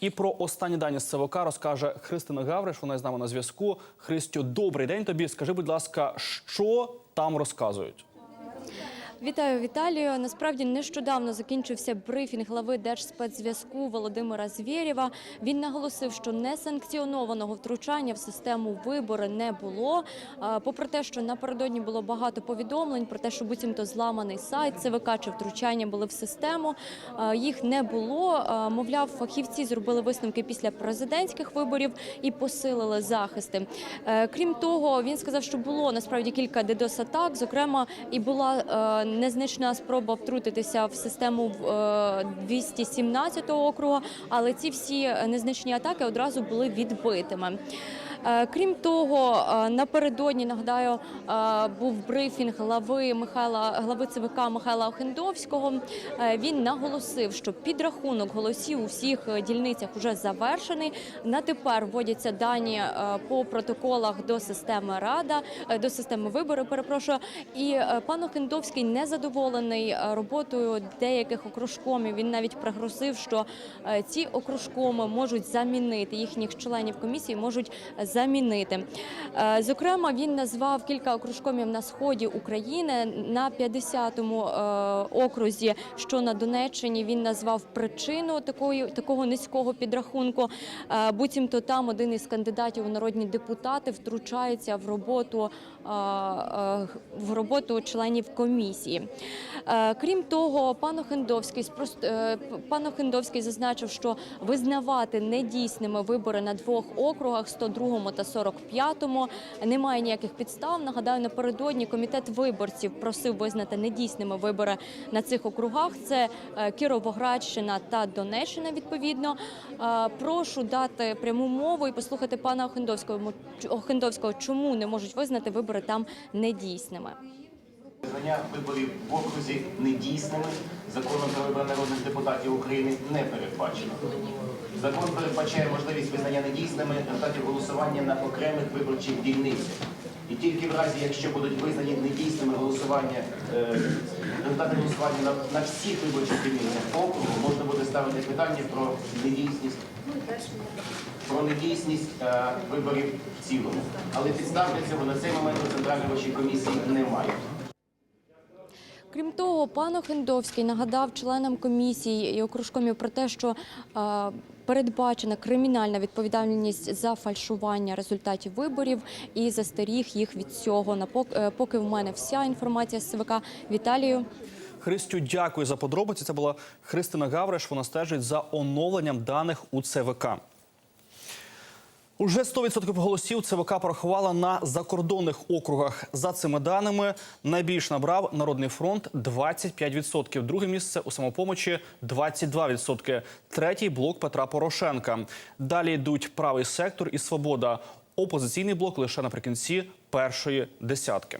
І про останні дані з ЦВК розкаже Христина Гавриш. Вона з нами на зв'язку. Христю, добрий день тобі. Скажи, будь ласка, що там розказують? Вітаю Віталію. Насправді нещодавно закінчився брифінг глави Держспецзв'язку Володимира Звєрєва. Він наголосив, що несанкціонованого втручання в систему вибори не було. Попри те, що напередодні було багато повідомлень про те, що буцімто зламаний сайт ЦВК чи втручання були в систему. Їх не було. Мовляв, фахівці зробили висновки після президентських виборів і посилили захисти. Е, Крім того, він сказав, що було насправді кілька дедос-атак. Зокрема, і була е, незначна спроба втрутитися в систему е, 217 округу, але ці всі незначні атаки одразу були відбитими. Е, Крім того, е, напередодні нагадаю е, був брифінг глави Михайла глави ЦВК Михайла Охендовського. Він наголосив, що підрахунок голосів у всіх дільницях вже завершений. На тепер вводяться дані по протоколах до системи Рада до системи вибору. Перепрошую, і пан Охендовський не задоволений роботою деяких окружкомів. Він навіть пригрозив, що ці окружкоми можуть замінити їхніх членів комісії, можуть замінити. Е, Зокрема, він назвав кілька окружкомів на сході України на 50-му е, окрузі, що на Донеччині він назвав причину такої такого низького підрахунку. Е, Буцімто там один із кандидатів у народні депутати втручається в роботу в роботу членів комісії. Крім того, пан Охендовський пан Охендовський зазначив, що визнавати недійсними вибори на двох округах 102 та 45 немає ніяких підстав. Нагадаю, напередодні комітет виборців просив визнати недійсними вибори на цих округах. Це е, Кіровоградщина та Донеччина. Відповідно, Е, прошу дати пряму мову і послухати пана Охендовського. Охендовського, чому не можуть визнати вибори там недійсними. Визнання виборів в окрузі недійсними законом про вибори народних депутатів України не передбачено. Закон передбачає можливість визнання недійсними результатів голосування на окремих виборчих дільницях. І тільки в разі, якщо будуть визнані недійсними голосування, е, результати голосування на, на всіх виборчих дільницях округу, можна буде ставити питання про недійсність про недійсність е, виборів в цілому. Але підстав для цього на цей момент у Центральної виборчої комісії немає. Крім того, пан Охендовський нагадав членам комісії і окружкомів про те, що е, передбачена кримінальна відповідальність за фальшування результатів виборів і застеріг їх від цього. Напок- е, поки в мене вся інформація з ЦВК. Віталію. Христю, дякую за подробиці. Це була Христина Гавриш. Вона стежить за оновленням даних у ЦВК. Уже 100% голосів ЦВК порахувала на закордонних округах. За цими даними найбільш набрав Народний фронт 25%. Друге місце у самопомочі 22%. Третій блок Петра Порошенка. Далі йдуть правий сектор і свобода. Опозиційний блок лише наприкінці першої десятки.